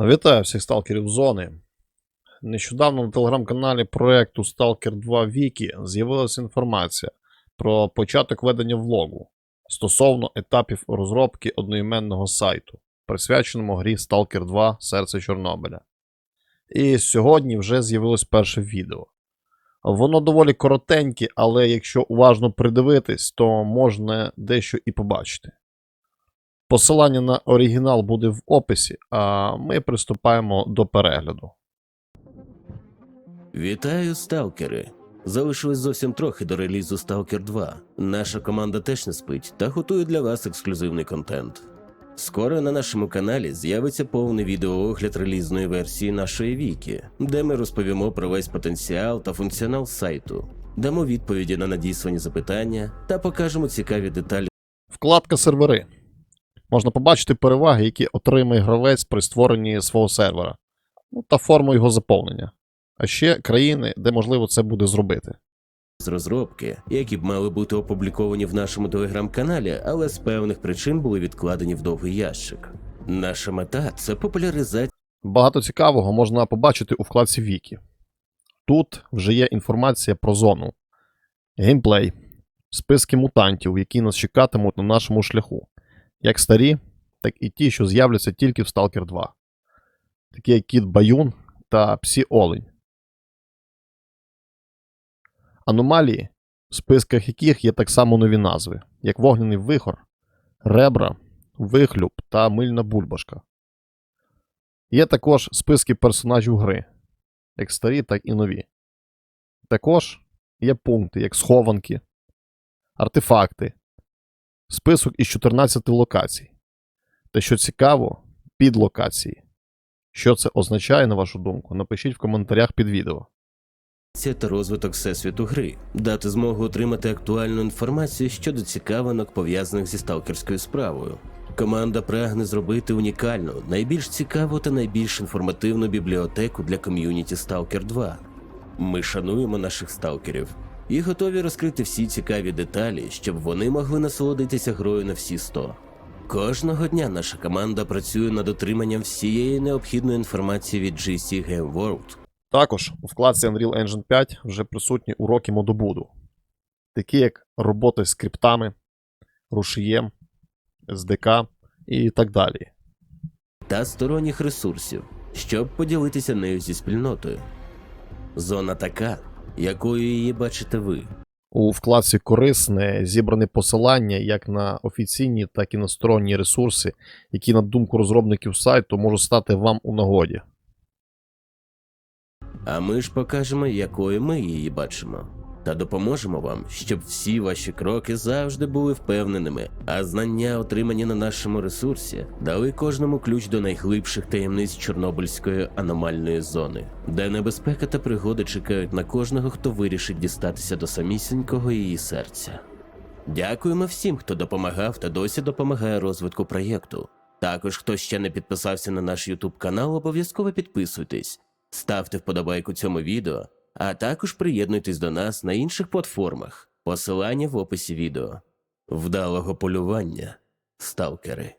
Вітаю всіх сталкерів зони. Нещодавно на телеграм-каналі проекту Stalker 2 Wiki з'явилася інформація про початок ведення влогу стосовно етапів розробки одноіменного сайту, присвяченому грі Stalker 2 Серце Чорнобиля. І сьогодні вже з'явилось перше відео. Воно доволі коротеньке, але якщо уважно придивитись, то можна дещо і побачити. Посилання на оригінал буде в описі, а ми приступаємо до перегляду. Вітаю, сталкери! Залишилось зовсім трохи до релізу Stalker 2. Наша команда теж не спить та готує для вас ексклюзивний контент. Скоро на нашому каналі з'явиться повний відеоогляд релізної версії нашої віки, де ми розповімо про весь потенціал та функціонал сайту, дамо відповіді на надіслані запитання та покажемо цікаві деталі Вкладка сервери. Можна побачити переваги, які отримає гравець при створенні свого сервера, ну, та форму його заповнення. А ще країни, де можливо це буде зробити. з розробки, які б мали бути опубліковані в нашому телеграм-каналі, але з певних причин були відкладені в довгий ящик. Наша мета це популяризація. Багато цікавого можна побачити у вкладці Вікі. Тут вже є інформація про зону, геймплей, списки мутантів, які нас чекатимуть на нашому шляху, як старі, так і ті, що з'являться тільки в Stalker 2, такі як Кіт Баюн та Псі Олень. Аномалії, в списках яких є так само нові назви, як вогняний вихор, ребра, вихлюб та мильна бульбашка. Є також списки персонажів гри, як старі, так і нові. Також є пункти, як схованки, артефакти, список із 14 локацій. Та що цікаво, підлокації. Що це означає, на вашу думку, напишіть в коментарях під відео. та розвиток всесвіту гри, дати змогу отримати актуальну інформацію щодо цікавинок, пов'язаних зі сталкерською справою. Команда прагне зробити унікальну, найбільш цікаву та найбільш інформативну бібліотеку для ком'юніті Stalker 2. Ми шануємо наших сталкерів і готові розкрити всі цікаві деталі, щоб вони могли насолодитися грою на всі 100. Кожного дня наша команда працює над отриманням всієї необхідної інформації від GC Game World. Також у вкладці Unreal Engine 5 вже присутні уроки модобуду, такі як роботи з скриптами, рушієм, SDK і так далі. та сторонніх ресурсів, щоб поділитися нею зі спільнотою. Зона така, якою її бачите ви. У вкладці корисне зібрані посилання як на офіційні, так і на сторонні ресурси, які, на думку розробників сайту, можуть стати вам у нагоді. А ми ж покажемо, якою ми її бачимо, та допоможемо вам, щоб всі ваші кроки завжди були впевненими, а знання, отримані на нашому ресурсі, дали кожному ключ до найглибших таємниць Чорнобильської аномальної зони, де небезпека та пригоди чекають на кожного, хто вирішить дістатися до самісінького її серця. Дякуємо всім, хто допомагав та досі допомагає розвитку проєкту. Також, хто ще не підписався на наш YouTube канал, обов'язково підписуйтесь, ставте вподобайку цьому відео, а також приєднуйтесь до нас на інших платформах. Посилання в описі відео. Вдалого полювання, сталкери.